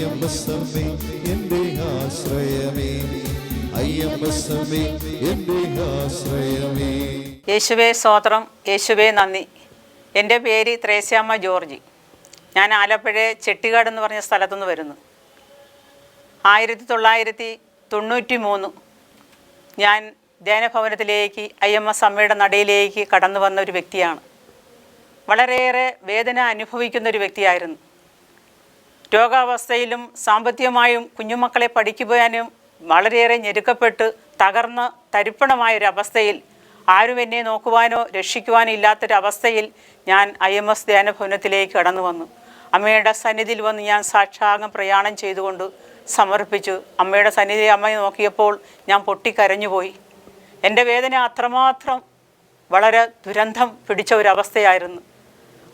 അയ്യമ്പസമ്മേ എന്റെ ആശ്രയമേ. അയ്യമ്പസമ്മേ എന്റെ ആശ്രയമേ. യേശുവേ സ്തോത്രം യേശുവേ നന്ദി. എന്റെ പേര് ത്രേസ്യാമ്മ ജോർജി. ഞാൻ ആലപ്പുഴ ചെട്ടിക്കാട് എന്ന് പറഞ്ഞ സ്ഥലത്തുനിന്ന് വരുന്നു. ആയിരത്തി തൊള്ളായിരത്തി തൊണ്ണൂറ്റി മൂന്ന് ഞാൻ ധ്യാനഭവനത്തിലേക്ക് എസ് അമ്മയുടെ നടയിലേക്ക് കടന്നു വന്ന ഒരു വ്യക്തിയാണ്. വളരെയേറെ വേദന അനുഭവിക്കുന്ന ഒരു വ്യക്തിയായിരുന്നു. രോഗാവസ്ഥയിലും സാമ്പത്തികമായും കുഞ്ഞുമക്കളെ പഠിക്കുവാനും വളരെയേറെ ഞെരുക്കപ്പെട്ട് തകർന്ന് തരിപ്പണമായൊരവസ്ഥയിൽ ആരും എന്നെ നോക്കുവാനോ രക്ഷിക്കുവാനോ ഇല്ലാത്തൊരവസ്ഥയിൽ ഞാൻ ഐ എം എസ് ധ്യാനഭവനത്തിലേക്ക് കടന്നു വന്നു. അമ്മയുടെ സന്നിധിയിൽ വന്ന് ഞാൻ സാക്ഷാംഗം പ്രയാണം ചെയ്തുകൊണ്ട് സമർപ്പിച്ചു. അമ്മയുടെ സന്നിധി അമ്മയെ നോക്കിയപ്പോൾ ഞാൻ പൊട്ടിക്കരഞ്ഞുപോയി. എന്റെ വേദന അത്രമാത്രം വളരെ ദുരന്തം പിടിച്ച ഒരവസ്ഥയായിരുന്നു.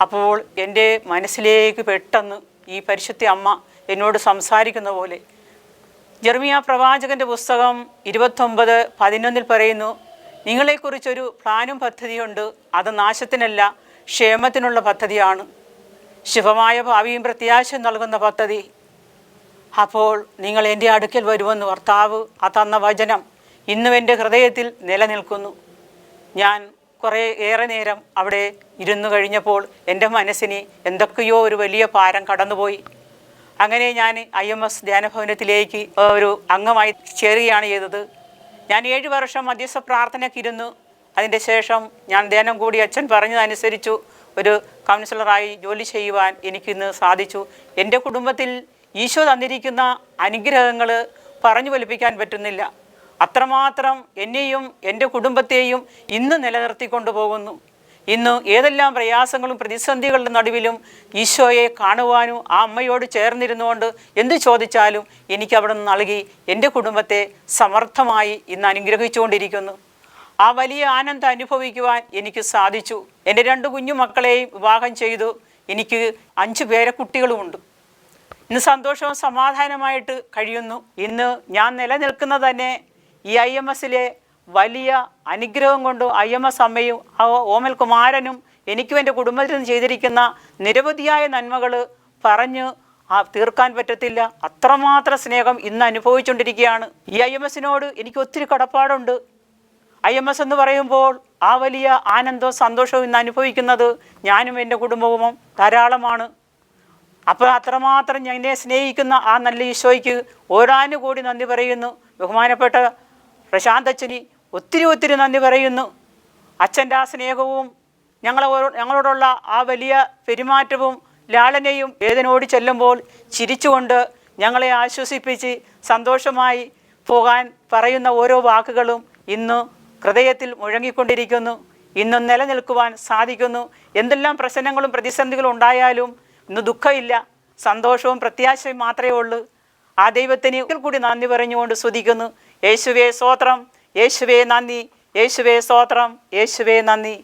അപ്പോൾ എന്റെ മനസ്സിലേക്ക് പെട്ടെന്ന് ഈ പരിശുദ്ധ അമ്മ എന്നോട് സംസാരിക്കുന്ന പോലെ. ജെർമിയ പ്രവാചകന്റെ പുസ്തകം ഇരുപത്തൊമ്പത് പതിനൊന്നിൽ പറയുന്നു നിങ്ങളെക്കുറിച്ചൊരു പ്ലാനും പദ്ധതിയുണ്ട്. അത് നാശത്തിനല്ല ക്ഷേമത്തിനുള്ള പദ്ധതിയാണ്. ശുഭമായ ഭാവിയും പ്രത്യാശയും നൽകുന്ന പദ്ധതി. അപ്പോൾ നിങ്ങൾ എന്റെ അടുക്കൽ വരുമെന്ന് ഭർത്താവ് ആ തന്ന വചനം ഇന്നും എന്റെ ഹൃദയത്തിൽ നിലനിൽക്കുന്നു. ഞാൻ കുറേ ഏറെ നേരം അവിടെ ഇരുന്നു കഴിഞ്ഞപ്പോൾ എന്റെ മനസ്സിന് എന്തൊക്കെയോ ഒരു വലിയ ഭാരം കടന്നുപോയി. അങ്ങനെ ഞാൻ ഐ എം എസ് ധ്യാനഭവനത്തിലേക്ക് ഒരു അംഗമായി ചേരുകയാണ് ചെയ്തത്. ഞാൻ ഏഴ് വർഷം മധ്യസ്ഥ പ്രാർത്ഥനയ്ക്ക് ഇരുന്നു. അതിന്റെ ശേഷം ഞാൻ ധ്യാനം കൂടി അച്ഛൻ പറഞ്ഞതനുസരിച്ചു ഒരു കൗൺസിലറായി ജോലി ചെയ്യുവാൻ എനിക്കിന്ന് സാധിച്ചു. എന്റെ കുടുംബത്തിൽ ഈശോ തന്നിരിക്കുന്ന അനുഗ്രഹങ്ങൾ പറഞ്ഞു ഫലിപ്പിക്കാൻ പറ്റുന്നില്ല. അത്രമാത്രം എന്നെയും എന്റെ കുടുംബത്തെയും ഇന്ന് നിലനിർത്തിക്കൊണ്ടു പോകുന്നു. ഇന്ന് ഏതെല്ലാം പ്രയാസങ്ങളും പ്രതിസന്ധികളുടെ നടുവിലും ഈശോയെ കാണുവാനും ആ അമ്മയോട് ചേർന്നിരുന്നുകൊണ്ട് എന്ത് ചോദിച്ചാലും എനിക്ക് അവിടെ നിന്ന് നൽകി എന്റെ കുടുംബത്തെ സമർത്ഥമായി ഇന്ന് അനുഗ്രഹിച്ചുകൊണ്ടിരിക്കുന്നു. ആ വലിയ ആനന്ദം അനുഭവിക്കുവാൻ എനിക്ക് സാധിച്ചു. എന്റെ രണ്ട് കുഞ്ഞു മക്കളെയും വിവാഹം ചെയ്തു. എനിക്ക് അഞ്ച് പേരെ കുട്ടികളുമുണ്ട്. ഇന്ന് സന്തോഷവും സമാധാനമായിട്ട് കഴിയുന്നു. ഇന്ന് ഞാൻ നിലനിൽക്കുന്നത് തന്നെ ഈ ഐ എം എസിലെ വലിയ അനുഗ്രഹം കൊണ്ട് ഐ എം എസ് അമ്മയും ഓമൽ കുമാരനും എനിക്കും എന്റെ കുടുംബത്തിനും ചെയ്തിരിക്കുന്ന നിരവധിയായ നന്മകൾ പറഞ്ഞ് ആ തീർക്കാൻ പറ്റത്തില്ല. അത്രമാത്രം സ്നേഹം ഇന്ന് അനുഭവിച്ചുകൊണ്ടിരിക്കുകയാണ്. ഈ ഐ എം എസിനോട് എനിക്ക് ഒത്തിരി കടപ്പാടുണ്ട്. ഐ എം എസ് എന്ന് പറയുമ്പോൾ ആ വലിയ ആനന്ദവും സന്തോഷവും ഇന്ന് അനുഭവിക്കുന്നത് ഞാനും എന്റെ കുടുംബവും ധാരാളമാണ്. അപ്പോൾ അത്രമാത്രം എന്നെ സ്നേഹിക്കുന്ന ആ നല്ല ഈശോയ്ക്ക് ഓരാനുകൂടി നന്ദി പറയുന്നു. ബഹുമാനപ്പെട്ട പ്രശാന്ത് അച്ഛന് ഒത്തിരി ഒത്തിരി നന്ദി പറയുന്നു. അച്ഛന്റെ ആ സ്നേഹവും ഞങ്ങളെ ഞങ്ങളോടുള്ള ആ വലിയ പെരുമാറ്റവും ലാളനെയും വേദനയോട് ചെല്ലുമ്പോൾ ചിരിച്ചുകൊണ്ട് ഞങ്ങളെ ആശ്വസിപ്പിച്ച് സന്തോഷമായി പോകാൻ പറയുന്ന ഓരോ വാക്കുകളും ഇന്ന് ഹൃദയത്തിൽ മുഴങ്ങിക്കൊണ്ടിരിക്കുന്നു. ഇന്നും നിലനിൽക്കുവാൻ സാധിക്കുന്നു. എന്തെല്ലാം പ്രശ്നങ്ങളും പ്രതിസന്ധികളും ഉണ്ടായാലും ഇന്ന് ദുഃഖമില്ല. സന്തോഷവും പ്രത്യാശയും മാത്രമേ ഉള്ളൂ. ആ ദൈവത്തിന് കൂടി നന്ദി പറഞ്ഞുകൊണ്ട് സ്തുതിക്കുന്നു. യേശുവേ സ്തോത്രം. യേശുവേ നന്ദി. യേശുവേ സ്തോത്രം. യേശുവേ നന്ദി.